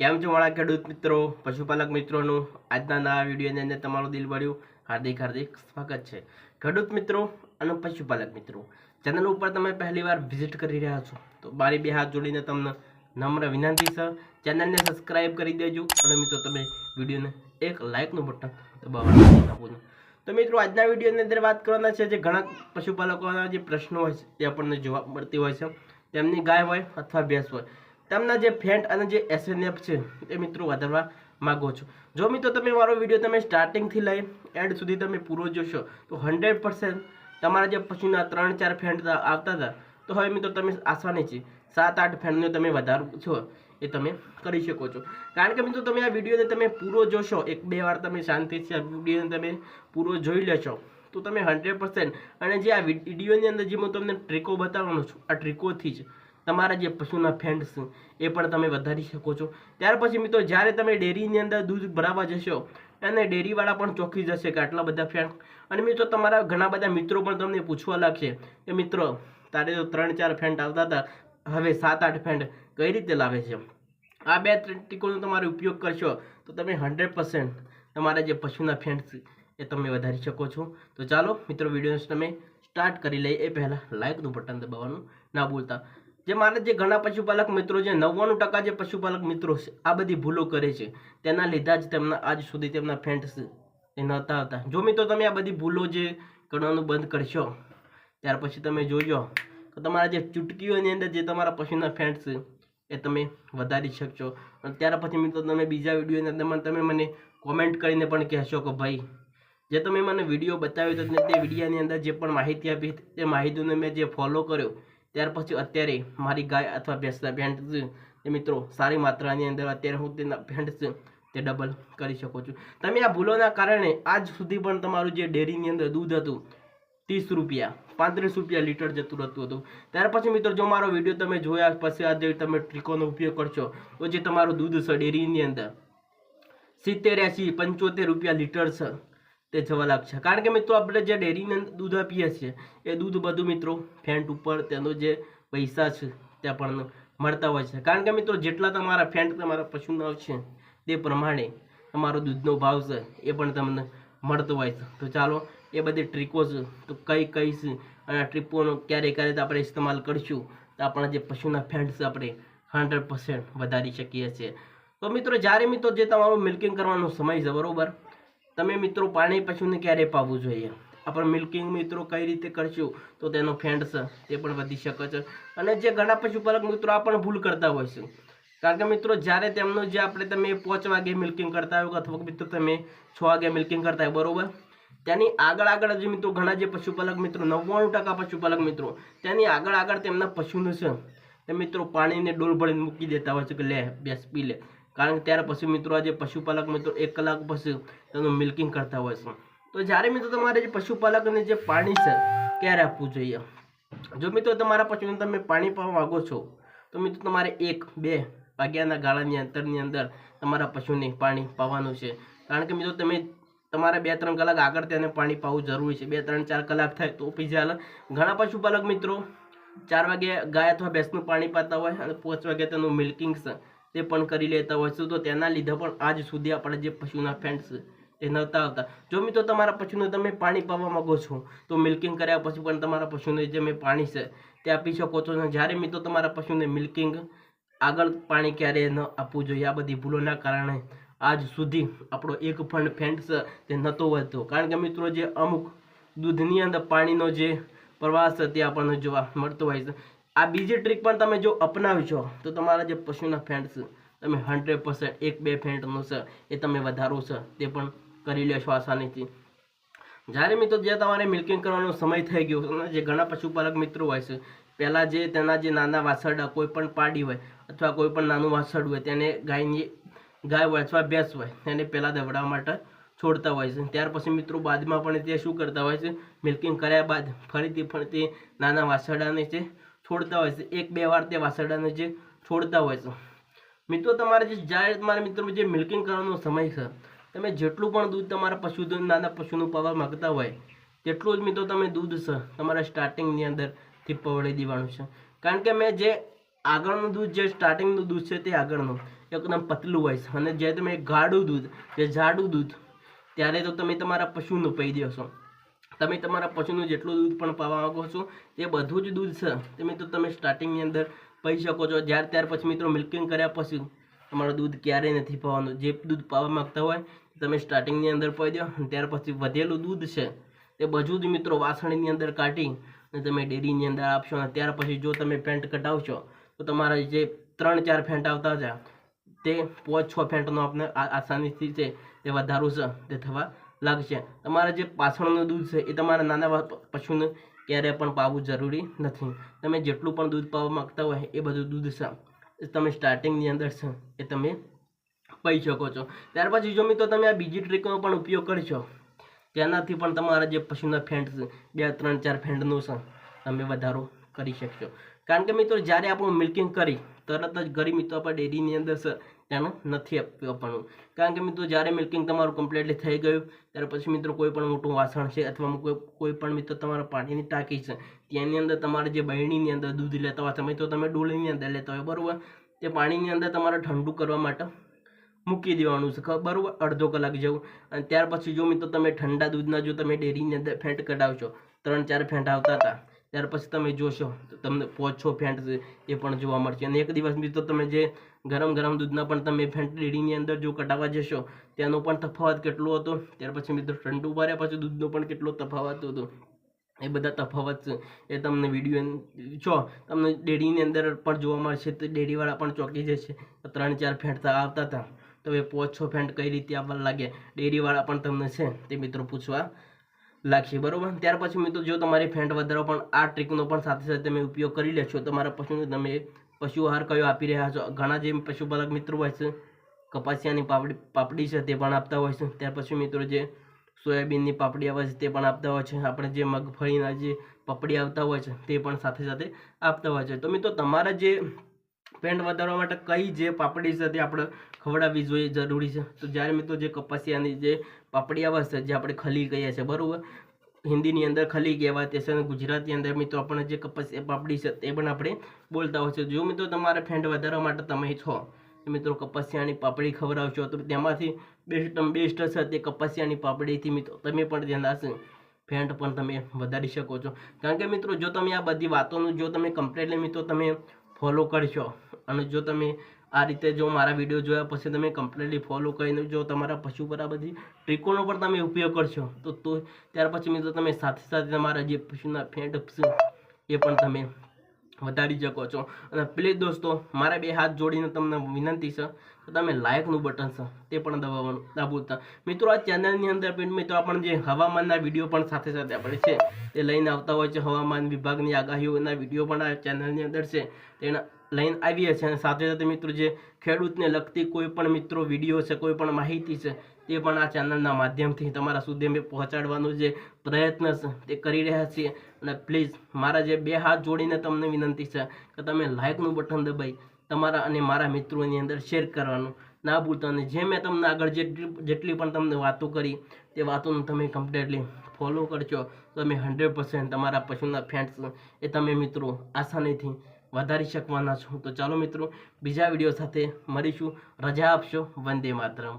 કેમ છો મારા ખેડૂત મિત્રો? પશુપાલક મિત્રોનું આજના નવા વિડીયોની અંદર તમારું દિલ ભર્યું, હાર્દિક હાર્દિક સ્વાગત છે. ખેડૂત મિત્રો અને પશુપાલક મિત્રો, ચેનલ ઉપર તમે પહેલી વાર વિઝિટ કરી રહ્યા છો, તો મારી બે હાથ જોડીને તમને નમ્ર વિનંતી છે. ચેનલને સબસ્ક્રાઇબ કરી દેજો અને મિત્રો તમે વિડીયોને એક લાઇકનું બટન દબાવવાનું આપો તો મિત્રો, આજના વિડીયોની અંદર વાત કરવાના છે જે ઘણા પશુપાલકોના જે પ્રશ્નો હોય છે તે આપણને જોવા મળતી હોય છે. તેમની ગાય હોય અથવા ભેંસ હોય. તેમના જે ફેન્ટ અને જે એસએનએફ છે, એ મિત્રો વધારવા માગો છો. જો મિત્રો તમે મારો વીડિયો તમે સ્ટાર્ટિંગથી લઈ એન્ડ સુધી તમે પૂરો જોશો, તો હંડ્રેડ પર્સન્ટ તમારા જે પછીના ત્રણ ચાર ફેન્ટ આવતા હતા તો હવે મિત્રો તમે આસાની છે. સાત આઠ ફેન્ટનો તમે વધારો છો, એ તમે કરી શકો છો. કારણ કે મિત્રો તમે આ વિડીયોને તમે પૂરો જોશો, એક બે વાર તમે શાંતિથી આ વિડીયોને તમે પૂરો જોઈ લેશો, તો તમે હંડ્રેડ પર્સન્ટ અને જે આ વિડીયોની અંદર જે હું તમને ટ્રીકો બતાવવાનો છું, આ ટ્રીકોથી જ તમારા જે પશુના ફેન્ડ્સ એ પણ તમે વધારી શકો છો. ત્યાર પછી મિત્રો, જ્યારે તમે ડેરીની અંદર દૂધ ભરાવવા જશો, અને ડેરીવાળા પણ ચોખી જશે કે આટલા બધા ફેન્ડ અને મિત્રો, તમારા ઘણા બધા મિત્રો પણ તમને પૂછવા લાગશે કે, મિત્રો, તારે તો ત્રણ ચાર ફેન્ડ આવતા હતા, હવે સાત આઠ ફેન્ડ કઈ રીતે લાવે છે? આ બે ટ્રીકોનો તમારે ઉપયોગ કરશો, તો તમે હંડ્રેડ પર્સન્ટ તમારા જે પશુના ફેન્ડ્સ એ તમે વધારી શકો છો. તો ચાલો, મિત્રો વીડિયો તમે સ્ટાર્ટ કરી લઈએ. એ પહેલાં લાઇકનું બટન દબાવવાનું ના ભૂલતા. જે મારા જે ઘણા પશુપાલક મિત્રો છે, નવ્વાણું ટકા જે પશુપાલક મિત્રો છે, આ બધી ભૂલો કરે છે. તેના લીધા જ તેમના આજ સુધી તેમના ફેન્ટ્સ એ નહોતા હતા. જો મિત્રો તમે આ બધી ભૂલો જે કરવાનું બંધ કરશો, ત્યાર પછી તમે જોજો, તો તમારા જે ચૂટકીઓની અંદર જે તમારા પશુના ફેન્ટ્સ એ તમે વધારી શકશો. અને ત્યાર પછી મિત્રો તમે બીજા વિડીયોની અંદર તમે મને કોમેન્ટ કરીને પણ કહેશો કે ભાઈ, જે તમે મને વીડિયો બતાવ્યો તો તે વિડીયાની અંદર જે પણ માહિતી આપી તે માહિતીને મેં જે ફોલો કર્યો ત્યાર પછી અત્યારે મારી ગાય અથવા ભેંસના ભેંટ છે મિત્રો, સારી માત્રાની અંદર અત્યારે હું તેના ભેંટ છે તે ડબલ કરી શકું છું. તમે આ ભૂલોના કારણે આજ સુધી પણ તમારું જે ડેરીની અંદર દૂધ હતું, ત્રીસ રૂપિયા, પાંત્રીસ રૂપિયા લીટર જતું રહેતું હતું. ત્યાર પછી મિત્રો, જો મારો વીડિયો તમે જોયા પછી આજે તમે ટ્રીકોનો ઉપયોગ કરશો, તો જે તમારું દૂધ છે ડેરીની અંદર, સિત્તેર એંસી પંચોતેર રૂપિયા લીટર છે. તે જવા લાગશે. કારણ કે મિત્રો આપણે જે ડેરીની દૂધ આપીએ છીએ, એ દૂધ બધું મિત્રો ફેન્ટ ઉપર તેનો જે પૈસા છે તે પણ મળતા હોય છે. કારણ કે મિત્રો જેટલા તમારા ફેન્ટ તમારા પશુના છે, તે પ્રમાણે તમારો દૂધનો ભાવ છે, એ પણ તમને મળતો હોય છે. તો ચાલો, એ બધી ટ્રીકો છે, તો કઈ કઈ છે, અને આ ટ્રીપોનો ક્યારે ક્યારે આપણે ઇસ્તેમાલ કરીશું, તો આપણા જે પશુના ફેન્ટ છે, આપણે હંડ્રેડ પર્સન્ટ વધારી શકીએ છીએ. તો મિત્રો જ્યારે મિત્રો જે તમારો મિલ્કિંગ કરવાનો સમય છે, બરોબર? તમે મિત્રો પાણી પશુને ક્યારે પાવવું જોઈએ? આપણે મિલ્કિંગ મિત્રો કઈ રીતે કરશું? તો તેનો ફેન્ડ છે, તે પણ વધી શકે છે. અને જે ઘણા પશુપાલક મિત્રો આ પણ ભૂલ કરતા હોય છે. કારણ કે મિત્રો, જ્યારે તેમનું જે આપણે તમે પાંચ વાગે મિલ્કિંગ કરતા હોય અથવા મિત્રો તમે છ વાગે મિલ્કિંગ કરતા હોય, બરોબર? તેની આગળ આગળ જે મિત્રો ઘણા જે પશુપાલક મિત્રો, નવ્વાણું ટકા પશુપાલક મિત્રો, તેની આગળ આગળ તેમના પશુનું છે, તે મિત્રો પાણીને ડોલ ભરીને મૂકી દેતા હોય છે કે લે, બેસ, પી લે. કારણ કે ત્યારે પછી મિત્રો આ જે પશુપાલક મિત્રો એક કલાક પછી તેનું મિલ્કિંગ કરતા હોય છે. તો જ્યારે મિત્રો તમારે જે પશુપાલકને જે પાણી છે, ક્યારે આપવું જોઈએ? જો મિત્રો તમારા પશુને તમે પાણી પાવા માગો છો, તો મિત્રો તમારે એક, બે વાગ્યાના ગાળાની અંતરની અંદર તમારા પશુને પાણી પાવાનું છે. કારણ કે મિત્રો તમે તમારે બે, ત્રણ કલાક આગળ તેને પાણી પાવું જરૂરી છે. બે, ત્રણ, ચાર કલાક થાય તો પી જાય ઘણા પશુપાલક મિત્રો ચાર વાગે ગાય અથવા ભેંસનું પાણી પાતા હોય અને પાંચ વાગે તેનું મિલ્કિંગ તે પણ કરી લેતા હોય છે, તો તેના લીધે પણ આજ સુધી આપણે જે પશુના ફેન્ટ છે તે નહોતા આવતા. જો મિત્રો તમારા પશુને તમે પાણી પાવા માંગો છો, તો મિલ્કિંગ કર્યા પછી પણ તમારા પશુને જે મેં પાણી છે, તે આપી શકો છો. અને જ્યારે મિત્રો તમારા પશુને મિલ્કિંગ આગળ પાણી ક્યારેય ન આપવું જોઈએ, આ બધી ભૂલોના કારણે આજ સુધી આપણો એક ફંડ ફેન્ટ છે તે નહોતો વધતો. કારણ કે મિત્રો જે અમુક દૂધની અંદર પાણીનો જે પ્રવાસ છે, તે આપણને જોવા મળતો હોય છે. આ બીજી ટ્રીક પણ તમે જો અપનાવશો, તો તમારા જે પશુના ફેન્ટ છે તમે હંડ્રેડ પર્સન્ટ એક બે ફેન્ટનો છે, એ તમે વધારો છે, તે પણ કરી લેશો આસાનીથી. જ્યારે મિત્રો જે તમારે મિલ્કિંગ કરવાનો સમય થઈ ગયો જે ઘણા પશુપાલક મિત્રો હોય છે, પહેલાં જે તેના જે નાના વાસરડા કોઈ પણ પાડી હોય, અથવા કોઈ પણ નાનું વાસરડ હોય, તેને ગાયની, ગાય હોય અથવા ભેંસ હોય, તેને પહેલાં દવડાવવા માટે છોડતા હોય છે. ત્યાર પછી મિત્રો બાદમાં પણ તે શું કરતા હોય છે મિલ્કિંગ કર્યા બાદ ફરીથી ફરીથી નાના વાસરડાને છે છોડતા હોય છે. એક, બે વાર તે વાસરડાને જે છોડતા હોય છે. મિત્રો, તમારે જે જ્યારે તમારા મિત્રો, જે મિલ્કિંગ કરવાનો સમય છે, તમે જેટલું પણ દૂધ તમારા પશુ નાના પશુનું પાવા માગતા હોય, તેટલું જ મિત્રો તમે દૂધ છે તમારા સ્ટાર્ટિંગની અંદરથી પવડી દેવાનું છે. કારણ કે મેં જે આગળનું દૂધ, જે સ્ટાર્ટિંગનું દૂધ છે તે આગળનું, એકદમ પતલું હોય છે. અને જે તમે ગાઢું દૂધ, જે જાડું દૂધ, ત્યારે તો તમે તમારા પશુનું પાઈ દેશો તમે તમારા પશુનું જેટલું દૂધ પણ પાવા માંગો છો, તે બધું જ દૂધ છે. તે મિત્રો તમે સ્ટાર્ટિંગની અંદર પી શકો છો. જ્યાર ત્યાર પછી મિત્રો મિલ્કિંગ કર્યા પછી તમારું દૂધ ક્યારેય નથી પાવાનું. જે દૂધ પાવા માંગતા હોય, તમે સ્ટાર્ટિંગની અંદર પાઈ દો. ત્યાર પછી વધેલું દૂધ છે, તે બધું જ મિત્રો વાસણીની અંદર કાઢી અને તમે ડેરીની અંદર આપશો અને ત્યાર પછી જો તમે પેન્ટ કટાવશો તો તમારા જે ત્રણ ચાર ફેન્ટ આવતા હતા, તે પાંચ છ ફેન્ટનો આપણે આસાનીથી છે તે વધારું છે, તે થવા લાગશે. તમારા જે પાછળનું દૂધ છે એ તમારા નાના પશુને ક્યારેય પણ પાવું જરૂરી નથી. તમે જેટલું પણ દૂધ પાવા માંગતા હોય એ બધું દૂધ છે. તમે સ્ટાર્ટિંગની અંદર છે એ તમે પી શકો છો. ત્યાર પછી જો મિત્રો તમે આ બીજી ટ્રીકનો પણ ઉપયોગ કરશો, તેનાથી પણ તમારા જે પશુના ફેન્ટ છે, બે, ત્રણ, ચાર ફેન્ટનું છે, તમે વધારો કરી શકશો. કારણ કે મિત્રો જ્યારે આપણું મિલ્કિંગ કરી, તરત જ ગરીબ મિત્રો આપણે ડેરીની અંદર તેનું નથી આપવાનું કારણ કે મિત્રો, જ્યારે મિલ્કિંગ તમારું કમ્પ્લીટલી થઈ ગયું, ત્યારે પછી મિત્રો કોઈ પણ મોટું વાસણ છે અથવા કોઈ પણ મિત્રો તમારા પાણીની ટાંકી છે તેની અંદર તમારે જે બહેણીની અંદર દૂધ લેતા હોય, તમે તો તમે ડોલીની અંદર લેતા હોય, બરાબર? તે પાણીની અંદર તમારે ઠંડુ કરવા માટે મૂકી દેવાનું છે બરાબર? અડધો કલાક જેવું. અને ત્યાર પછી જો મિત્રો તમે ઠંડા દૂધના જો તમે ડેરીની અંદર ફેંટ કઢાવશો, ત્રણ ચાર ફેંટ આવતા હતા, ત્યાર પછી તમે જોશો તમને પાંચ છ ફેન્ટ એ પણ જોવા મળશે. અને એક દિવસ મિત્રો તમે જે ગરમ ગરમ દૂધના પણ તમે ફેન્ટ ડેરીની અંદર જો કટાવવા જશો, તેનો પણ તફાવત કેટલો હતો? ત્યાર પછી મિત્રો ઠંડુ ભર્યા પછી દૂધનો પણ કેટલો તફાવત હતો? એ બધા તફાવત એ તમને વીડિયો છો, તમને ડેરીની અંદર પણ જોવા મળશે, તો ડેરીવાળા પણ ચોંકી જશે. ત્રણ ચાર ફેન્ટ આવતા હતા. તો એ પાંચ ફેન્ટ કઈ રીતે આવવા લાગે ડેરીવાળા પણ તમને છે તે મિત્રો પૂછવા લાગશે, બરાબર? ત્યાર પછી મિત્રો જો તમારી ફેન્ટ વધારો પણ આ ટ્રીકનો પણ સાથે સાથે તમે ઉપયોગ કરી લેશો તમારા પશુને તમે પશુ આહાર કયો આપી રહ્યા છો? ઘણા જે પશુપાલક મિત્રો હોય છે, કપાસિયાની પાપડી પાપડી છે તે પણ આપતા હોય છે. ત્યાર પછી મિત્રો જે સોયાબીનની પાપડી આવે છે તે પણ આપતા હોય છે. આપણે જે મગફળીના જે પપડી આવતા હોય છે તે પણ સાથે સાથે આપતા હોય છે. તો મિત્રો તમારા જે પેન્ટ વધારવા માટે કઈ જે પાપડી છે તે આપણે ખવડાવવી જોઈએ, જરૂરી છે? તો જ્યારે મિત્રો જે કપાસિયાની જે પાપડી આવે છે, જે આપણે ખલી કહીએ છીએ, બરાબર? હિન્દીની અંદર ખલી કહેવાય તે છે અને ગુજરાતી અંદર મિત્રો આપણે જે કપાસિયા પાપડી છે તે પણ આપણે બોલતા હોય છે. જો મિત્રો તમારે ફેન્ટ વધારવા માટે તમે છો મિત્રો કપાસિયાની પાપડી ખવડાવશો, તો તેમાંથી બેસ્ટ બેસ્ટ છે તે કપાસિયાની પાપડીથી મિત્રો તમે પણ ધ્યાન ફેન્ટ પણ તમે વધારી શકો છો. કારણ કે મિત્રો જો તમે આ બધી વાતોનું જો તમે કમ્પ્લીટલી મિત્રો તમે ફોલો કરશો અને જો તમે આ રીતે જો મારા વીડિયો જોયા પછી તમે કમ્પ્લીટલી ફોલો કરીને જો તમારા પશુ પર આ બધી ટ્રીકોનો પણ તમે ઉપયોગ કરશો. તો તો ત્યાર પછી મિત્રો તમે સાથે સાથે તમારા જે પશુના ફેટ એ પણ તમે વધારી શકો છો. અને પ્લીઝ દોસ્તો, મારા બે હાથ જોડીને તમને વિનંતી છે કે તમે લાયકનું બટન છે, તે પણ દબાવવાનું ના મિત્રો, આ ચેનલની અંદર પણ મિત્રો આપણે જે હવામાનના વીડિયો પણ સાથે સાથે આપણે છે, તે લઈને આવતા હોય છે હવામાન વિભાગની આગાહીઓના વીડિયો પણ આ ચેનલની અંદર છે. તેના લઈને આવીએ છીએ અને સાથે સાથે મિત્રો જે ખેડૂતને લગતી કોઈ પણ મિત્રો વીડિયો છે, કોઈ પણ માહિતી છે, તે પણ આ ચેનલના માધ્યમથી તમારા સુધી અમે પહોંચાડવાનો જે પ્રયત્ન છે, તે કરી રહ્યા છીએ. અને પ્લીઝ મારા જે બે હાથ જોડીને તમને વિનંતી છે કે તમે લાઇકનું બટન દબાઈ, તમારા અને મારા મિત્રોની અંદર શેર કરવાનું ના ભૂલતા અને જે મેં તમને આગળ જેટલી પણ તમને વાતો કરી, તે વાતોનું તમે કમ્પ્લીટલી ફોલો કરશો તમે હંડ્રેડ પર્સન્ટ તમારા પશુના ફેન્ટ્સ એ તમે મિત્રો આસાનીથી વધારી શકવાના છો. તો ચાલો મિત્રો બીજા વીડિયો સાથે મળીશું. રજા આપશો. વંદે માતરમ.